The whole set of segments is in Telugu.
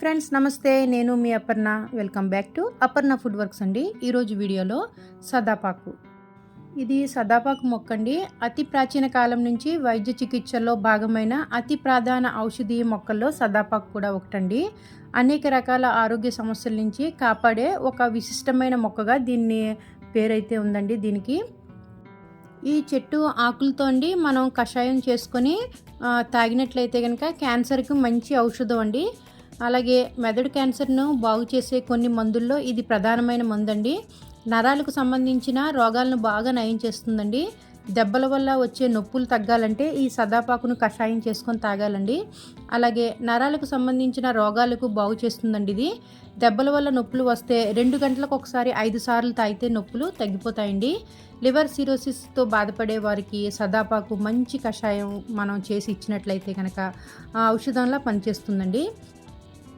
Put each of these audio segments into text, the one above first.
ఫ్రెండ్స్ నమస్తే. నేను మీ Aparna. Welcome back to Aparna food works అండి. ఈరోజు వీడియోలో సదాపాకు. ఇది సదాపాకు మొక్క అండి అతి ప్రాచీన కాలం నుంచి వైద్య చికిత్సలో భాగమైన అతి ప్రధాన ఔషధీయ మొక్కల్లో సదాపాకు కూడా ఒకటండి. అనేక రకాల ఆరోగ్య సమస్యల నుంచి కాపాడే ఒక విశిష్టమైన మొక్కగా దీన్ని పేరైతే ఉందండి దీనికి. ఈ చెట్టు ఆకులతో అండి మనం కషాయం చేసుకొని తాగినట్లయితే కనుక క్యాన్సర్కి మంచి ఔషధం అండి. అలాగే మెదడు క్యాన్సర్ను బాగు చేసే కొన్ని మందుల్లో ఇది ప్రధానమైన మందండి. నరాలకు సంబంధించిన రోగాలను బాగా నయం చేస్తుందండి. దెబ్బల వల్ల వచ్చే నొప్పులు తగ్గాలంటే ఈ సదాపాకును కషాయం చేసుకొని తాగాలండి. అలాగే నరాలకు సంబంధించిన రోగాలకు బాగు చేస్తుందండి ఇది. దెబ్బల వల్ల నొప్పులు వస్తే రెండు గంటలకు ఒకసారి ఐదు సార్లు తాగితే నొప్పులు తగ్గిపోతాయండి. లివర్ సిరోసిస్తో బాధపడే వారికి సదాపాకు మంచి కషాయం మనం చేసి ఇచ్చినట్లయితే కనుక ఆ ఔషధంలా పనిచేస్తుందండి.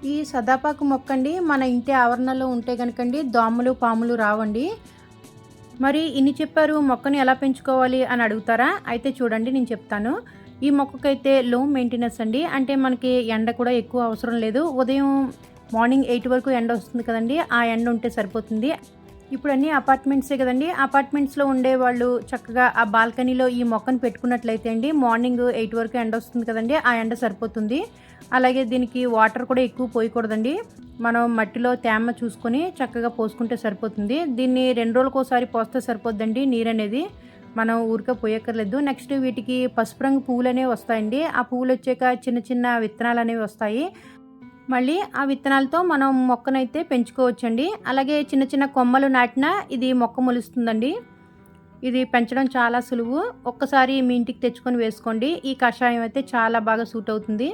ఈ సదాపాకు మొక్కండి. మన ఇంటి ఆవరణలో ఉంటే కనుకండి దోమలు పాములు రావండి. మరి ఇన్ని చెప్పారు మొక్కని ఎలా పెంచుకోవాలి అని అడుగుతారా? అయితే చూడండి నేను చెప్తాను. ఈ మొక్కకైతే లో మెయింటెనెన్స్ అండి. అంటే మనకి ఎండ కూడా ఎక్కువ అవసరం లేదు. ఉదయం మార్నింగ్ ఎయిట్ వరకు ఎండ వస్తుంది కదండి. ఆ ఎండ ఉంటే సరిపోతుంది. ఇప్పుడు అన్ని అపార్ట్మెంట్సే కదండి. అపార్ట్మెంట్స్లో ఉండే వాళ్ళు చక్కగా ఆ బాల్కనీలో ఈ మొక్కను పెట్టుకున్నట్లయితే అండి మార్నింగ్ ఎయిట్ వరకు ఎండ వస్తుంది కదండి ఆ ఎండ సరిపోతుంది. అలాగే దీనికి వాటర్ కూడా ఎక్కువ పోయకూడదండి. మనం మట్టిలో తేమ చూసుకొని చక్కగా పోసుకుంటే సరిపోతుంది. దీన్ని రెండు రోజులకు ఒకసారి పోస్తే సరిపోద్దండి నీరు అనేది మనం ఊరికే పోయక్కర్లేదు. నెక్స్ట్ వీటికి పసుపు రంగు పువ్వులు అనేవి వస్తాయండి. ఆ పువ్వులు వచ్చాక చిన్న చిన్న విత్తనాలు అనేవి వస్తాయి. మళ్ళీ ఆ విత్తనాలతో మనం మొక్కనైతే పెంచుకోవచ్చండి. అలాగే చిన్న చిన్న కొమ్మలు నాటినా ఇది మొక్క మొలుస్తుందండి. ఇది పెంచడం చాలా సులువు. ఒక్కసారి మీ ఇంటికి తెచ్చుకొని వేసుకోండి. ఈ కషాయం అయితే చాలా బాగా సూట్ అవుతుంది.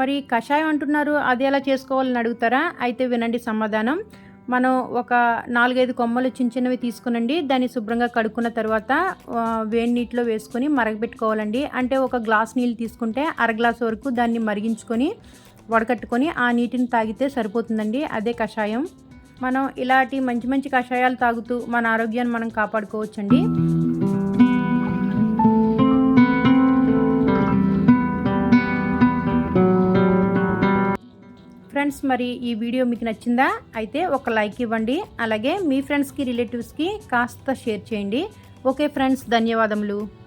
మరి కషాయం అంటున్నారు అది ఎలా చేసుకోవాలని అడుగుతారా? అయితే వినండి సమాధానం. మనం ఒక నాలుగైదు కొమ్మలు చిన్న చిన్నవి తీసుకునండి. దాన్ని శుభ్రంగా కడుక్కున్న తర్వాత వేడి నీటిలో వేసుకొని మరగబెట్టుకోవాలండి అంటే ఒక గ్లాస్ నీళ్ళు తీసుకుంటే అర గ్లాస్ వరకు దాన్ని మరిగించుకొని వడకట్టుకొని ఆ నీటిని తాగితే సరిపోతుందండి. అదే కషాయం. మనం ఇలాంటి మంచి మంచి కషాయాలు తాగుతూ మన ఆరోగ్యాన్ని మనం కాపాడుకోవచ్చండి. ఫ్రెండ్స్ మరి ఈ వీడియో మీకు నచ్చిందా? అయితే ఒక లైక్ ఇవ్వండి. అలాగే మీ ఫ్రెండ్స్కి రిలేటివ్స్కి కాస్త షేర్ చేయండి. ఓకే ఫ్రెండ్స్ ధన్యవాదములు.